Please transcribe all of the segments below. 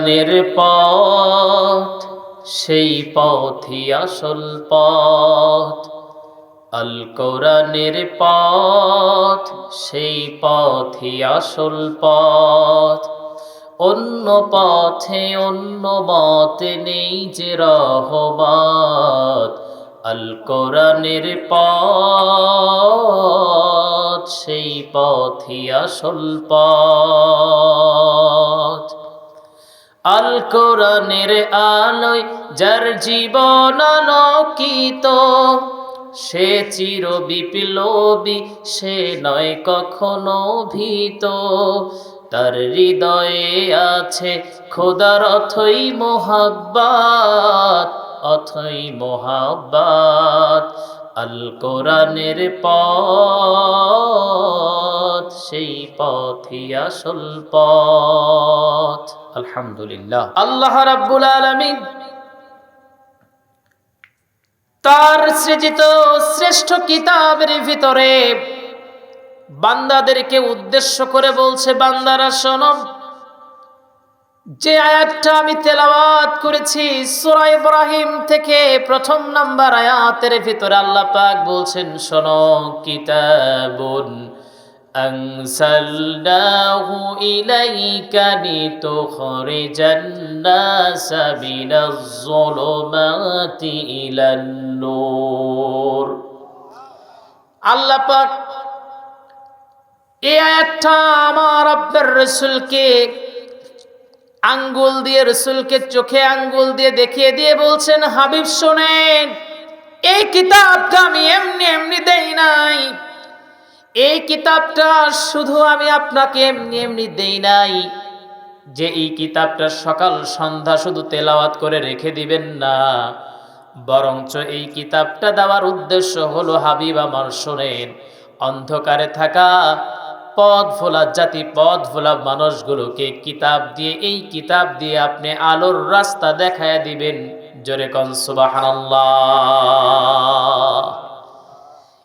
কোরআনের পথ, সেই পথই আসল পথ। আল কোরআনের পথ, সেই পথই আসল পথ। অন্য পথে অন্য মতে নেই যে রহমত। আল কোরআনের পথ, সেই পথই আসল পথ। আল কোরআনের আলোয় যার জীবন আলোকিত, সে চির বিপ্লবী সে নয় কখনো ভীত। তার হৃদয়ে আছে খোদার অথই মোহাব্বাত অথই মোহাব্বাত। আল কোরআনের পথ, সেই পথই আসল পথ। আলহামদুলিল্লাহ। আল্লাহ রাব্বুল আলামিন তার সৃজিত শ্রেষ্ঠ কিতাবের ভিতরে বান্দাদেরকে উদ্দেশ্য করে বলছে, বান্দারা শোনো, যে আয়াতটা আমি তেলাওয়াত করেছি সূরা ইব্রাহিম থেকে প্রথম নাম্বার আয়াতের ভিতরে আল্লাহ পাক বলছেন, শোনো, কিতাবুন أنزلناه إليك لتخرج الناس من الظلمات إلى النور আল্লাহ পাক এই আয়াতটা আমার আব্বার রসুলকে আঙ্গুল দিয়ে রসুলকে চোখে আঙ্গুল দিয়ে দেখিয়ে দিয়ে বলছেন হাবিব শোনেন এই কিতাবটা আমি এমনি এমনি দেই নাই এই কিতাবটা শুধু আমি আপনাকে এমনি এমনি দেই নাই, যে এই কিতাবটা সকাল সন্ধ্যা শুধু তেলাওয়াত করে রেখে দিবেন না, বরঞ্চ এই কিতাবটা দেওয়ার উদ্দেশ্য হলো, হাবিব আমার শোনেন, অন্ধকারে থাকা পথ ভোলা জাতি, পথ ভোলা মানুষগুলোকে কিতাব দিয়ে, এই কিতাব দিয়ে আপনি আলোর রাস্তা দেখায় দিবেন। জোরে কন সুবহানাল্লাহ।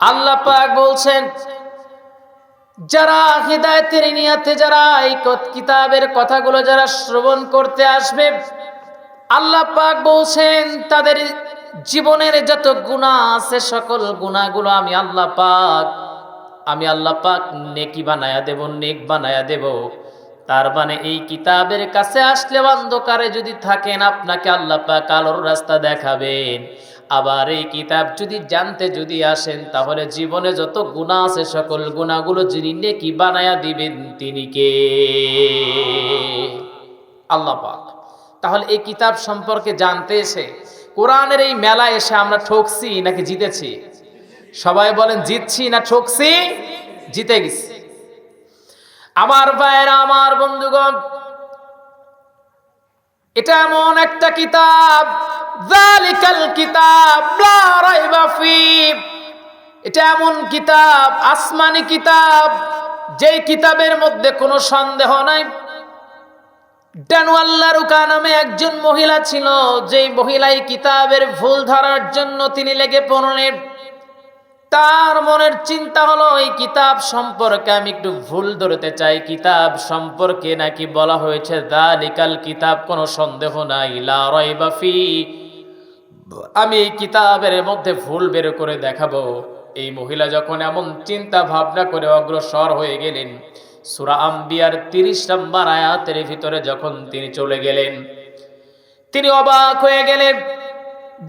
আল্লাহ পাক বলছেন, যারা হৃদায়তের নিয়াতে, যারা এই কিতাবের কথাগুলো যারা শ্রবণ করতে আসবে, আল্লাহ পাক বলছেন, তাদের জীবনের যত গুণা আছে, সকল গুণাগুলো আমি আল্লাহ পাক, আমি আল্লাহ পাক নেকি বানায়া দেব, নেক বানায়া দেব। তার মানে এই কিতাবের কাছে আসলে অন্ধকারে যদি থাকেন, আপনাকে আল্লাহ পাক আলোর রাস্তা দেখাবেন। আবার এই কিতাব যদি জানতে যদি আসেন, তাহলে জীবনে যত গুণা আছে, সকল গুণাগুলো যিনি নেকি বানায়া দিবেন, তিনি কে? আল্লাহ পাক। তাহলে এই কিতাব সম্পর্কে জানতে এসে কোরআনের এই মেলা এসে আমরা ঠকছি নাকি জিতেছি? সবাই বলেন, জিতছি না ঠকছি? জিতে গেছি। আমার ভাইয়েরা, আমার বন্ধুগণ, এটা এমন একটা কিতাব জালিকাল কিতাব, লা রাইবা ফি। এটা এমন কিতাব, আসমানি কিতাব, যেই কিতাবের মধ্যে কোনো সন্দেহ নাই। ডানুয়াল্লা রুকা নামে একজন মহিলা ছিল, যেই মহিলাই কিতাবের ভুল ধরার জন্য তিনি লেগে পড়লেন। তার মনের চিন্তা হলো, এই কিতাব সম্পর্কে আমি একটু ভুল ধরতে চাই। কিতাব সম্পর্কে নাকি বলা হয়েছে দা লিকাল কিতাব, কোনো সন্দেহ নাই, লা রাইবা ফি। আমি এই কিতাবের মধ্যে ভুল বের করে দেখাবো। এই মহিলা যখন এমন চিন্তা ভাবনা করে অগ্রসর হয়ে গেলেন, সুরা আম্বিয়ার তিরিশ নম্বর আয়াতের ভিতরে যখন তিনি চলে গেলেন, তিনি অবাক হয়ে গেলেন।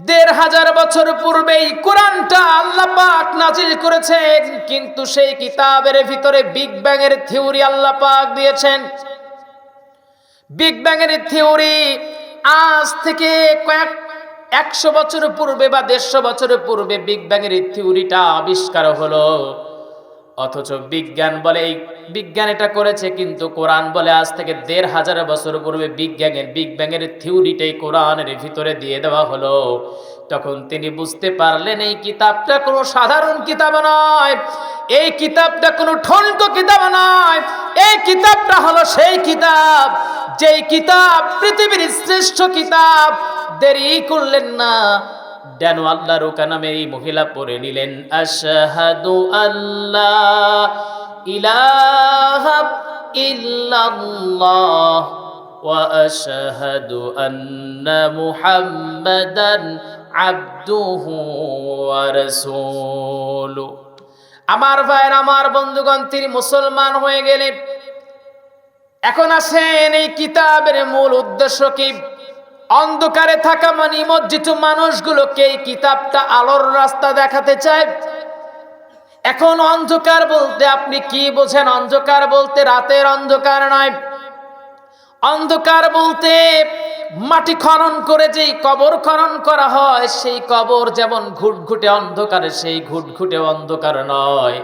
দেড় হাজার বছর পূর্বেই কোরআনটা আল্লাহ পাক নাজিল করেছেন, কিন্তু সেই কিতাবের ভিতরে বিগ ব্যাং এর থিওরি আল্লাহ পাক দিয়েছেন। বিগ ব্যাং এর থিওরি আজ থেকে কয়েক একশো বছর পূর্বে বা দেড়শো বছর পূর্বে বিগ ব্যাং এর থিওরিটা আবিষ্কার হলো। অথচ বিজ্ঞান বলে এই, বিজ্ঞান এটা করেছে কিন্তু কোরআন বলে আজ থেকে দেড় হাজার বছর পূর্বে বিজ্ঞানের বিগ ব্যাংয়ের থিওরিটাই কোরআনের ভিতরে দিয়ে দেওয়া হলো। তখন তিনি বুঝতে পারলেন এই কিতাবটা কোনো সাধারণ কিতাব নয়, এই কিতাবটা কোনো ঠনক কিতাব নয়, এই কিতাবটা হলো সেই কিতাব, যেই কিতাব পৃথিবীর শ্রেষ্ঠ কিতাব দেরি করলেন না। ড্যানু আল্লাহ রোকা নামে এই মহিলা পড়ে নিলেন, আশহাদু আল্লাহ ইলাহা ইল্লাল্লাহ ওয়া আশহাদু আন্না মুহাম্মাদান আবদুহু ওয়া রাসূলুহু আমার ভাইয়ের, আমার বন্ধুগণ, তিনি মুসলমান হয়ে গেলেন। এখন আসেন এই কিতাবের মূল উদ্দেশ্য কি? অন্ধকারে থাকা মানে নিমজ্জিত মানুষগুলোকে এই কিতাবটা আলোর রাস্তা দেখাতে চায়? এখন অন্ধকার বলতে আপনি কি বোঝেন? অন্ধকার বলতে রাতের অন্ধকার নয়। অন্ধকার বলতে মাটি খনন করে যেই কবর খনন করা হয়, সেই কবর যেমন ঘুটঘুটে অন্ধকার, সেই ঘুটঘুটে অন্ধকার নয়।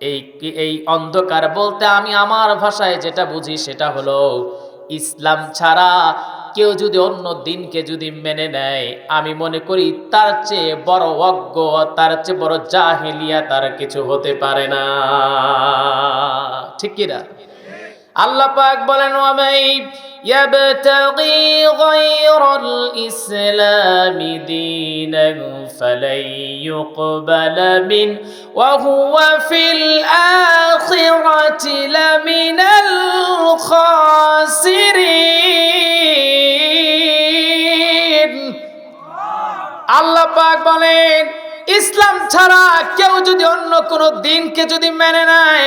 এই এই অন্ধকার বলতে আমি আমার ভাষায় যেটা বুঝি সেটা হলো, ইসলাম ছাড়া কেউ যদি অন্য দিনকে যদি মেনে নেয়, আমি মনে করি তার চেয়ে বড় অজ্ঞ, তার চেয়ে বড় জাহিলিয়া তার কিছু হতে পারে না। ঠিক কিনা আল্লাহ পাক বলেন, ওয়ামাই ইয়াবতাগি গায়রাল ইসলামি দীনান ফালাই ইউকবালা মিন, ওয়া হুয়া ফিল আখিরাতি লামিনাল আল্লাহ পাক বলেন, ইসলাম ছাড়া কেউ যদি অন্য কোনো দিনকে যদি মেনে নেয়,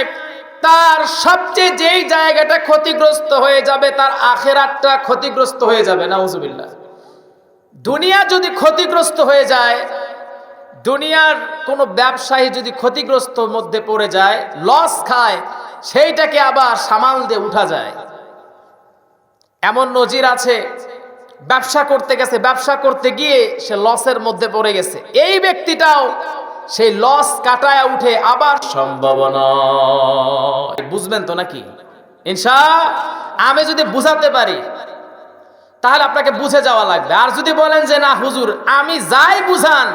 তার সবচেয়ে যেই জায়গাটা ক্ষতিগ্রস্ত হয়ে যাবে, তার আখেরাতটা ক্ষতিগ্রস্ত হয়ে যাবে, নাউজুবিল্লাহ। দুনিয়া যদি ক্ষতিগ্রস্ত হয়ে যায়, দুনিয়ার কোনো ব্যবসায়ী যদি ক্ষতিগ্রস্ত মধ্যে পড়ে যায় লস খায়, সেইটাকে আবার সামাল দিয়ে উঠা যায়। এমন নজির আছে ব্যবসা করতে গেছে, ব্যবসা করতে গিয়ে সে লসের মধ্যে পড়ে গেছে। এই ব্যক্তিটাও সেই লস কাটায় উঠে আবার সম্ভাবনা। বুঝবেন তো নাকি? ইনশা, আমি যদি বুঝাতে পারি, তাহলে আপনাকে বুঝে যাওয়া লাগবে। আর যদি বলেন যে, না, হুজুর, আমি যাই বুঝান,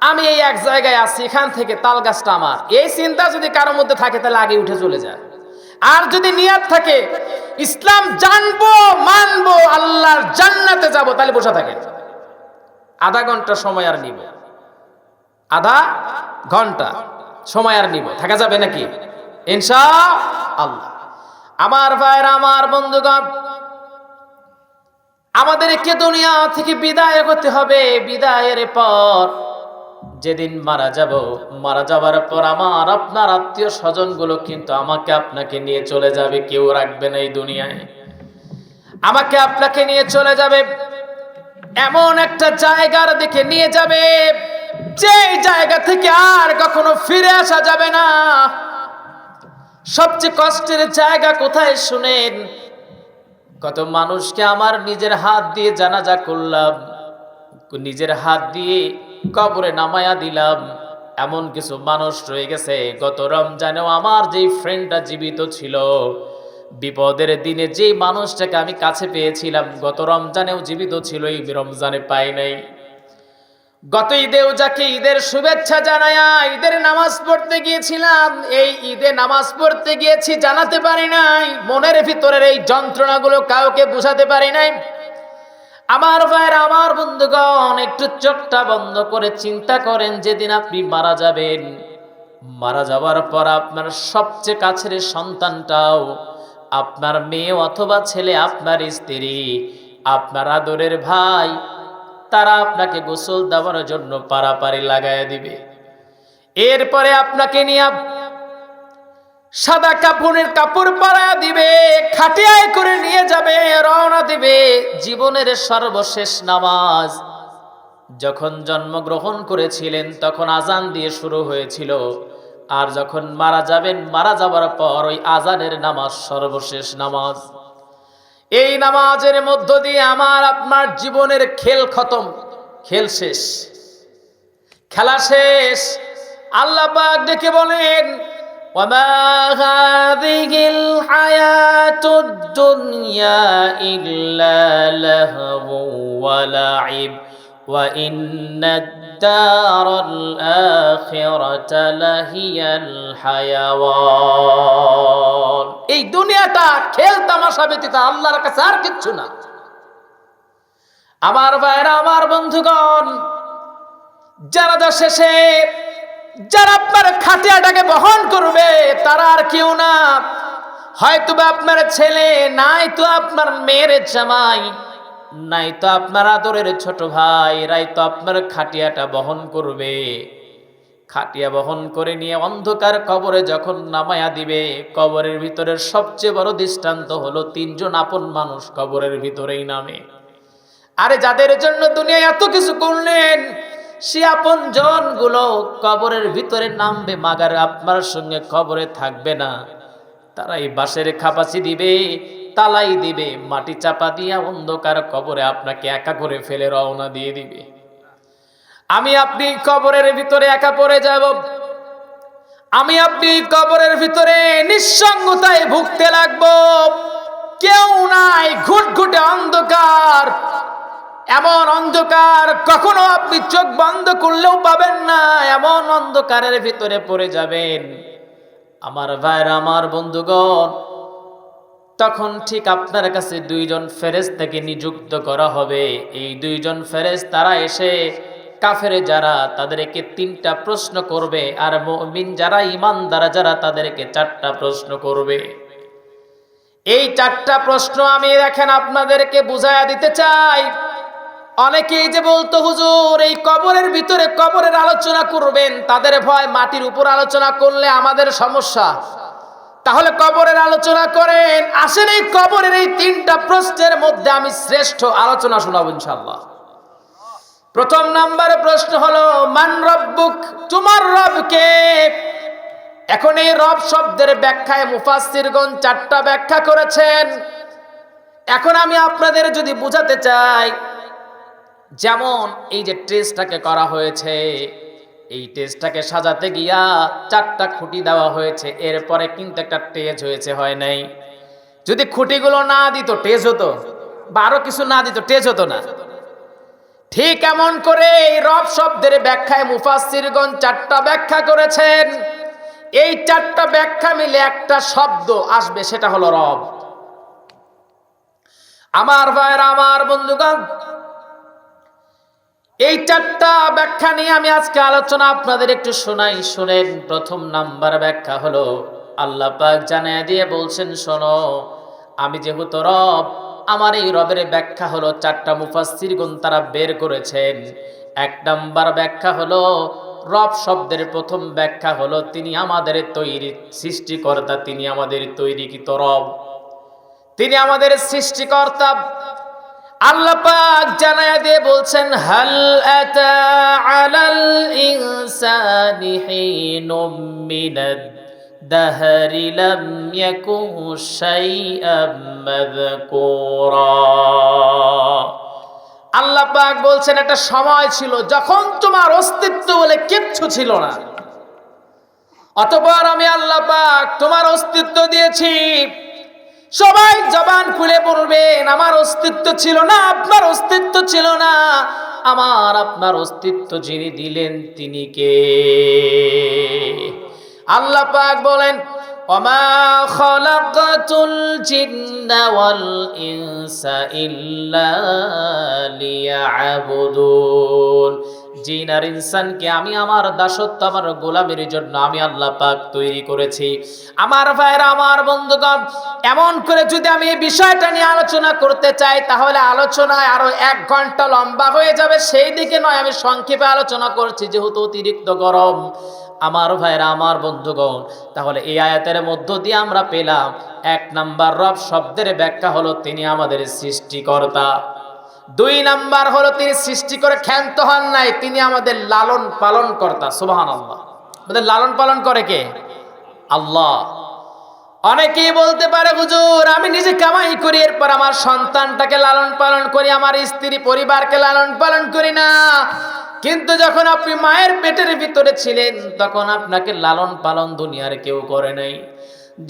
আমি এই এক জায়গায় আছি, এখান থেকে তাল গাছটা আমার। এই চিন্তা যদি কারোর মধ্যে থাকে, তাহলে আগে উঠে চলে যায়। আর যদি নিয়াত থাকে, ইসলাম জানব, মানবো, আল্লাহর জান্নাতে যাব, তাহলে বসে থাকেন। আধা ঘণ্টা সময় আর নিব। আধা ঘণ্টা সময় আর নিব। থাকা যাবে নাকি? ইনশা আল্লাহ আমার ভাইয়ের, আমার বন্ধুগণ, আমাদেরকে দুনিয়া থেকে বিদায় করতে হবে। বিদায়ের পর যেদিন মারা যাব, মারা যাবার পর আমার আপনার আত্মীয় স্বজনগুলো কিন্তু আমাকে আপনাকে নিয়ে চলে যাবে, কেউ রাখবে না এই দুনিয়ায়। আমাকে আপনাকে নিয়ে চলে যাবে, এমন একটা জায়গার দিকে নিয়ে যাবে যে জায়গা থেকে আর কখনো ফিরে আসা যাবে না। সবচেয়ে কষ্টের জায়গা কোথায় শুনেন? কত মানুষকে আমার নিজের হাত দিয়ে জানাজা করলাম, নিজের হাত দিয়ে কবরে নামায়া দিলাম। এমন কিছু মানুষ রয়ে গেছে। গত রমজানেও আমার যেই ফ্রেন্ডটা জীবিত ছিল, বিপদের দিনে যেই মানুষটাকে আমি কাছে পেয়েছিলাম, গত রমজানেও জীবিত ছিল, এই রমজানে পাই নাই। গত ঈদেও যাকে ঈদের শুভেচ্ছা জানায়া ঈদের নামাজ পড়তে গিয়েছিলাম, এই ঈদে নামাজ পড়তে গিয়েছি, জানাতে পারি নাই। মনের ভিতরের এই যন্ত্রণাগুলো কাউকে বুঝাতে পারি নাই। আমার ভাইয়ের, আমার বন্ধুগণ, একটু চোখটা বন্ধ করে চিন্তা করেন, যেদিন আপনি মারা যাবেন। মারা যাওয়ার পর আপনার সবচেয়ে কাছের সন্তানটাও আপনার মেয়ে অথবা ছেলে, আপনার স্ত্রী, আপনার আদরের ভাই, তারা আপনাকে গোসল দেওয়ার জন্য পারাপারি লাগায় দিবে। এরপরে আপনাকে নিয়ে সাদা কাপড়ের কাপড় পাড়া দিবে, খাটিয়ায় করে নিয়ে যাবে, রওনা দিবে জীবনের সর্বশেষ নামাজ। যখন জন্মগ্রহণ করেছিলেন, তখন আজান দিয়ে শুরু হয়েছিল। আর যখন মারা যাবেন, মারা যাবার পর ওই আজানের নামাজ সর্বশেষ নামাজ। এই নামাজের মধ্য দিয়ে আমার, আপনার জীবনের খেল খতম, খেল শেষ। খেলা শেষ। আল্লাহ পাক ডেকে বলেন وما هذه الحياة الدنيا إلا لهو ولعب وإن الدار الآخرة لهي الحيوان এই দুনিয়াটা খেল তামাশা ব্যতীত আল্লাহর কাছে আর কিচ্ছু না আমার ভাইরা আমার বন্ধুগণ জানাজা শেষে যারা আপনার খাটিয়াটাকে বহন করবে, তারা আর কেউ না। হয়তো আপনার ছেলে, নাই তো আপনার মেয়ের জামাই, নাই তো আপনার আদরের ছোট ভাই, রাই তো আপনার খাটিয়াটা বহন করবে। খাটিয়া বহন করে নিয়ে অন্ধকার কবরে যখন নামায়া দিবে, কবরের ভিতরের সবচেয়ে বড় দৃষ্টান্ত হলো তিনজন আপন মানুষ কবরের ভিতরেই নামে। আরে যাদের জন্য দুনিয়ায় এত কিছু করলেন সে আপনগুলো কবরের ভিতরে নামবে, মাগার আপনার সঙ্গে কবরে থাকবে না। তারাই বাঁশের খাপাচি দিবে, তালাই দিবে, মাটি চাপা দিয়া অন্ধকার কবরে আপনাকে একা করে ফেলে রওনা দিয়ে দিবে। আমি আপনি কবরের ভিতরে একা পড়ে যাব। আমি আপনি কবরের ভিতরে নিঃসঙ্গতায় ভুগতে লাগবো। কেউ নাই, ঘুটঘুটে অন্ধকার। এমন অন্ধকার কখনো আপনি চোখ বন্ধ করলেও পাবেন না, এমন অন্ধকারের ভিতরে পড়ে যাবেন। আমার ভাইর আমার বন্ধুগণ, তখন ঠিক আপনার কাছে দুইজন ফেরেজ থেকে নিযুক্ত করা হবে। এই দুইজন ফেরেজ তারা এসে কাফেরে যারা, তাদেরকে তিনটা প্রশ্ন করবে আর মিন যারা, ইমানদারা যারা, তাদেরকে চারটা প্রশ্ন করবে। এই চারটা প্রশ্ন আমি দেখেন আপনাদেরকে বুঝাইয়া দিতে চাই। অনেকেই যে বলতো, হুজুর, এই কবরের ভিতরে কবরের আলোচনা করবেন, তাদের ভয় মাটির উপর আলোচনা করলে আমাদের সমস্যা। তাহলে কবরের আলোচনা করেন, আসেন এই কবরের এই তিনটা প্রশ্নের মধ্যে আমি শ্রেষ্ঠ আলোচনা শোনাবো ইনশাল্লাহ প্রথম নাম্বারে প্রশ্ন হলো, মান রব্বুক, তোমার রবকে? এখন এই রব শব্দের ব্যাখ্যায় মুফাসসিরগণ চারটা ব্যাখ্যা করেছেন। এখন আমি আপনাদের যদি বুঝাতে চাই যেমন এই যে টেস্টটাকে করা হয়েছে, এই টেস্টটাকে সাজাতে গিয়া চারটা খুঁটি দেওয়া হয়েছে, এরপরে কিন্তু একটা টেজ হয়েছে, হয় নাই। যদি খুঁটিগুলো না দিত টেজ হতো, বা আরও কিছু না দিত টেজ হতো না। ঠিক এমন করে এই রব শব্দের ব্যাখ্যায় মুফাসিরগণ চারটা ব্যাখ্যা করেছেন। এই চারটা ব্যাখ্যা মিলে একটা শব্দ আসবে, সেটা হলো রব। আমার ভাইয়ের, আমার বন্ধুগণ এই চারটা ব্যাখ্যা নিয়ে আমি আজকে আলোচনা আপনাদের একটু শোনাই। শুনেন, প্রথম নাম্বার ব্যাখ্যা হলো, আল্লাহ পাক জানায় দিয়ে বলছেন, শোনো, আমি যেহেতু রব, আমার এই রবের ব্যাখ্যা হলো চারটা মুফাসির গুণ তারা বের করেছেন। এক নাম্বার ব্যাখ্যা হলো, রব শব্দের প্রথম ব্যাখ্যা হলো, তিনি আমাদের তৈরি সৃষ্টিকর্তা, তিনি আমাদের তৈরি তৈরিকৃত রব। তিনি আমাদের সৃষ্টিকর্তা আল্লাহ পাক জানায়া দিয়ে বলছেন, হাল আতা আলাল ইনসানি হিনুম মিনাদ দাহরি লাম ইয়াকুন শাইআম মাযকুরা। আল্লাহ পাক বলছেন, একটা সময় ছিল যখন তোমার অস্তিত্ব বলে কিচ্ছু ছিল না। অতপর আমি আল্লাহ পাক তোমার অস্তিত্ব দিয়েছি। সবাই জবান খুলে পড়বেন আমার অস্তিত্ব ছিল না, আপনার অস্তিত্ব ছিল না। আমার, আপনার অস্তিত্ব যিনি দিলেন তিনি কে? আল্লাহ পাক বলেন وما خلقت الجن والإنس إلا ليعبدون জিন আর ইনসানকে আমি আমার দাসত্ব আমার গোলামের জন্য আমি আল্লাহ পাক তৈরি করেছি আমার ভাইরা আমার বন্ধুগণ এমন করে যদি আমি এই বিষয়টা নিয়ে আলোচনা করতে চাই তাহলে আলোচনায় আরো এক ঘন্টা লম্বা হয়ে যাবে সেই দিকে নয় আমি সংক্ষেপে আলোচনা করছি যেহেতু অতিরিক্ত গরম আমার ভাইরা আমার বন্ধুগণ, তাহলে এই আয়াতের মধ্য দিয়ে আমরা পেলাম, এক নাম্বার রব শব্দের ব্যাখ্যা হলো তিনি আমাদের সৃষ্টিকর্তা। দুই নাম্বার হলো তিনি সৃষ্টি করে ক্ষান্ত হন নাই, তিনি আমাদের লালন পালন কর্তা সুবাহান আল্লাহ আমাদের লালন পালন করে কে? আল্লাহ। অনেকেই বলতে পারে, হুজুর, আমি নিজে কামাই করি, এরপর আমার সন্তানটাকে লালন পালন করি, আমার স্ত্রী পরিবারকে লালন পালন করি না। কিন্তু যখন আপনি মায়ের পেটের ভিতরে ছিলেন, তখন আপনাকে লালন পালন দুনিয়ার কেউ করে নাই।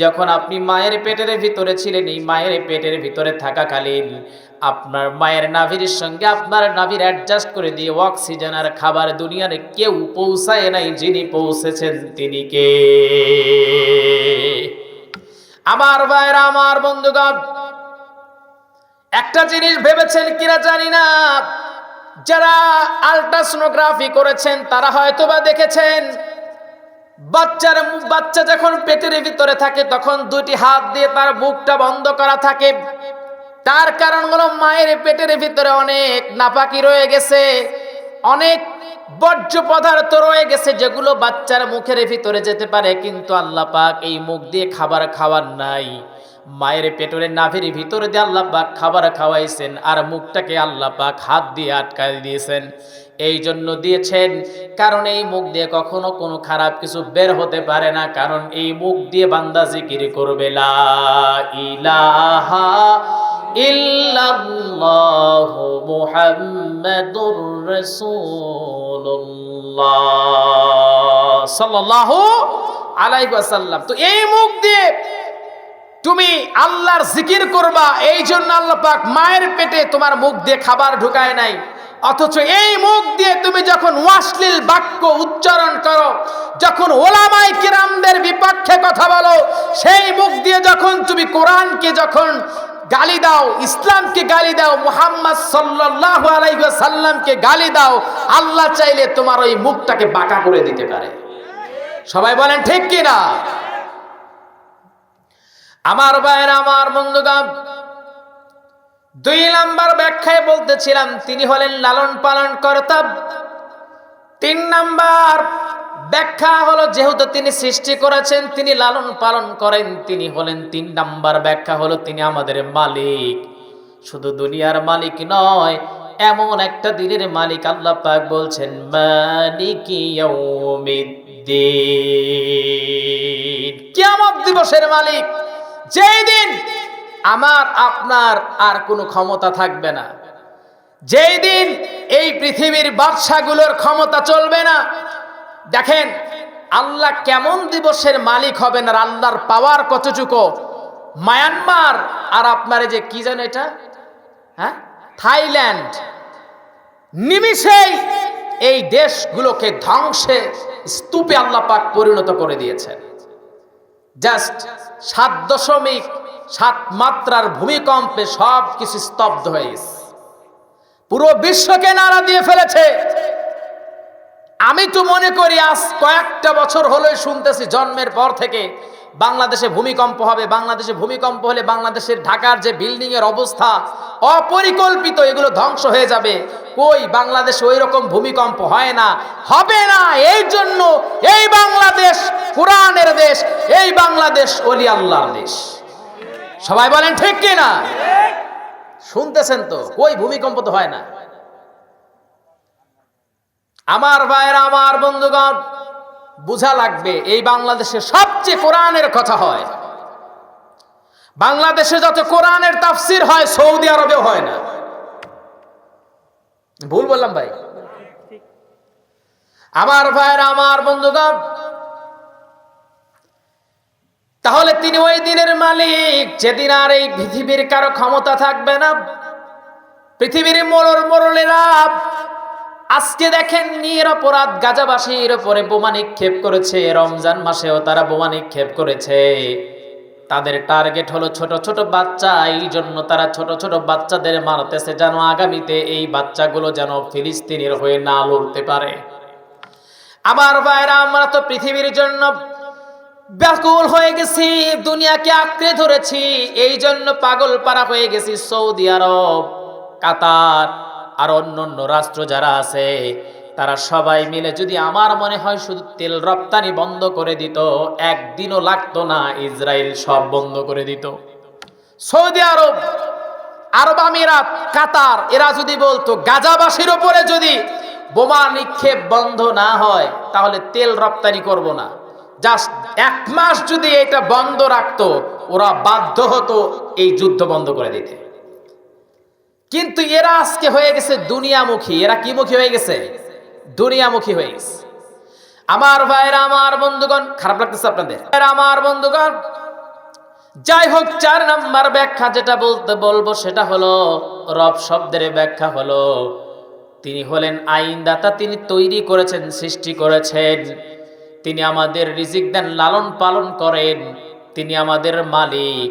যখন আপনি মায়ের পেটের ভিতরে ছিলেন, এই মায়ের পেটের ভিতরে থাকাকালীন আপনার মায়ের নাভির সঙ্গে আপনার নাভির অ্যাডজাস্ট করে দিয়ে অক্সিজেন আর খাবার দুনিয়ার কেউ পৌঁছায় নাই, যিনি পৌঁছেছেন তিনি কে? আমার ভাইয়েরা, আমার বন্ধুগণ, একটা জিনিস ভেবেছেন কিনা জানি না। যারা আলট্রাসোনোগ্রাফি করেছেন, তারা হয়তো বা দেখেছেন, বাচ্চার বাচ্চা যখন পেটের ভিতরে থাকে, তখন দুটি হাত দিয়ে তার বুকটা বন্ধ করা থাকে। তার কারণ হলো মায়ের পেটের ভিতরে অনেক নাপাকি রয়ে গেছে, অনেক বর্জ্য পদার্থ রয়ে গেছে, যেগুলো বাচ্চার মুখের ভিতরে যেতে পারে, কিন্তু আল্লাহ পাক এই মুখ দিয়ে খাবার খাওয়ার নাই। মায়ের পেটরে নাভির ভিতরে দিয়ে আল্লাহ পাক খাবার খাওয়াইছেন আর মুখটাকে আল্লাহ পাক হাত দিয়ে আটকাই দিয়েছেন। এই জন্য দিয়েছেন, কারণ এই মুখ দিয়ে কখনো কোনো খারাপ কিছু বের হতে পারে না, কারণ এই মুখ দিয়ে বান্দা জিকির করবে, লা ইলাহা ইল্লাল্লাহু তো এই মুখ দিয়ে তুমি আল্লাহর জিকির করবা, এই জন্য আল্লাহ পাক মায়ের পেটে তোমার মুখ দিয়ে খাবার ঢুকায় নাই। অথচ এই মুখ দিয়ে তুমি যখন ওয়াসলিল বাক্য উচ্চারণ করো, যখন ওলামাই কিরামদের বিপক্ষে কথা বলো, সেই মুখ দিয়ে যখন তুমি কোরআনকে যখন গালি দাও, ইসলামকে গালি দাও, মুহাম্মদ আলাইহি সাল্লামকে গালি দাও, আল্লাহ চাইলে তোমার ওই মুখটাকে বাঁকা করে দিতে পারে। সবাই বলেন, ঠিক কি না আমার ভাইয়ের, আমার বন্ধুগাম দুই নাম্বার ব্যাখ্যায় বলতেছিলাম, তিনি হলেন লালন পালন কর্তা তিন নাম্বার ব্যাখ্যা হলো, যেহেতু তিনি সৃষ্টি করেছেন, তিনি লালন পালন করেন, তিনি হলেন তিন নাম্বার ব্যাখ্যা হলো, তিনি আমাদের মালিক। শুধু দুনিয়ার মালিক নয়, এমন একটা দিনের মালিক আল্লাহ পাক বলছেন, মালিক ইয়াউমিদ্দিন। কিয়ামত দিবসের মালিক। যেই দিন আমার, আপনার আর কোনো ক্ষমতা থাকবে না। যেই দিন এই পৃথিবীর বাদশাগুলোর ক্ষমতা চলবে না। দেখেন, আল্লাহ কেমন দিবসের মালিক হবেন আর আল্লাহর পাওয়ার কতটুকু? মায়ানমার আর আপনার যে কি যেন এটা? হ্যাঁ? থাইল্যান্ড। নিমিষেই এই দেশগুলোকে ধ্বংসে স্তূপে আল্লাহ পাক পরিণত করে দিয়েছেন। জাস্ট সাত দশমিক সাত মাত্রার ভূমিকম্পে সব কিছু স্তব্ধ হয়ে গেছে। পুরো বিশ্বকে নাড়া দিয়ে ফেলেছে। আমি তো মনে করি আজ কয়েকটা বছর হলোই শুনতেছি জন্মের পর থেকে বাংলাদেশে ভূমিকম্প হবে, বাংলাদেশে ভূমিকম্প হলে বাংলাদেশের ঢাকার যে বিল্ডিং এর অবস্থা অপরিকল্পিত এগুলো ধ্বংস হয়ে যাবে। কই বাংলাদেশে ওই রকম ভূমিকম্প হয় না? হবে না, এই জন্য এই বাংলাদেশ কোরআনের দেশ, এই বাংলাদেশ অলি আল্লাহর দেশ। সবাই বলেন ঠিক কি না শুনতেছেন তো, কই ভূমিকম্প তো হয় না। আমার ভাইয়েরা, আমার বন্ধুগণ, বুঝা লাগবে এই বাংলাদেশে সবচেয়ে কোরআনের কথা হয়। বাংলাদেশে যত কোরআনের তাফসির হয়, সৌদি আরবেও হয় না। ভুল বললাম ভাই? আমার ভাইয়েরা, আমার বন্ধুগণ, তাহলে তিনি ওই দিনের মালিক, যেদিন আর এই পৃথিবীর কারও ক্ষমতা থাকবে না। পৃথিবীর মোড়র মোড়লেরা আজকে দেখেন নিরপরাধ গাজাবাসীর উপরে বোমা নিক্ষেপ করেছে। রমজান মাসেও তারা বোমা নিক্ষেপ করেছে। তাদের টার্গেট হলো ছোট ছোট বাচ্চা। এই জন্য তারা ছোট ছোট বাচ্চাদের মারতেছে যেন আগামীতে এই বাচ্চাগুলো যেন ফিলিস্তিনের হয়ে না লড়তে পারে। আমার ভাইরা, আমরা তো পৃথিবীর জন্য ব্যাকুল হয়ে গেছি, দুনিয়াকে আঁকড়ে ধরেছি। এই জন্য পাগল পারা হয়ে গেছি সৌদি আরব, কাতার। আর অন্য অন্য রাষ্ট্র যারা আছে, তারা সবাই মিলে যদি আমার মনে হয় শুধু তেল রপ্তানি বন্ধ করে দিত, একদিনও লাগতো না, ইসরায়েল সব বন্ধ করে দিত। সৌদি আরব আরব আমিরাত, কাতার, এরা যদি বলতো, গাজাবাসীর উপরে যদি বোমা নিক্ষেপ বন্ধ না হয়, তাহলে তেল রপ্তানি করব না। জাস্ট এক মাস যদি এটা বন্ধ রাখতো, ওরা বাধ্য হতো এই যুদ্ধ বন্ধ করে দিতে। কিন্তু এরা আজকে হয়ে গেছে দুনিয়ামুখী। এরা কি মুখী হয়ে গেছে? দুনিয়ামুখী হয়ে গেছে। আমার ভাইরা, আমার বন্ধুগণ, খারাপ লাগতেছে আপনাদের? আমার বন্ধুগণ, যাই হোক, চার নাম্বার ব্যাখ্যা যেটা বলতে বলব সেটা হলো, রব শব্দের ব্যাখ্যা হলো, তিনি হলেন আইনদাতা, তিনি তৈরি করেছেন, সৃষ্টি করেছেন। তিনি আমাদের রিজিক দেন, লালন পালন করেন। তিনি আমাদের মালিক।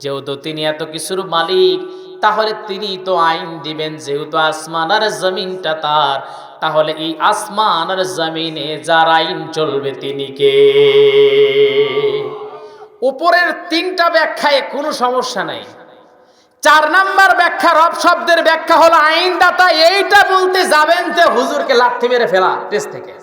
যেহেতু তিনি এত কিছুর মালিক তাহলে তিনি তো আইন দিবেন, যেহেতু আসমান আর জমিনটা তার, তাহলে এই আসমান আর জমিনে যার আইন চলবে তিনি কে? উপরের তিনটা ব্যাখ্যায় কোনো সমস্যা নাই। চার নাম্বার ব্যাখ্যা রব শব্দের ব্যাখ্যা হলো, আইনদাতা এইটা বলতে যাবেন যে হুজুরকে লাথি মেরে ফেলা, টেস্ট থেকে।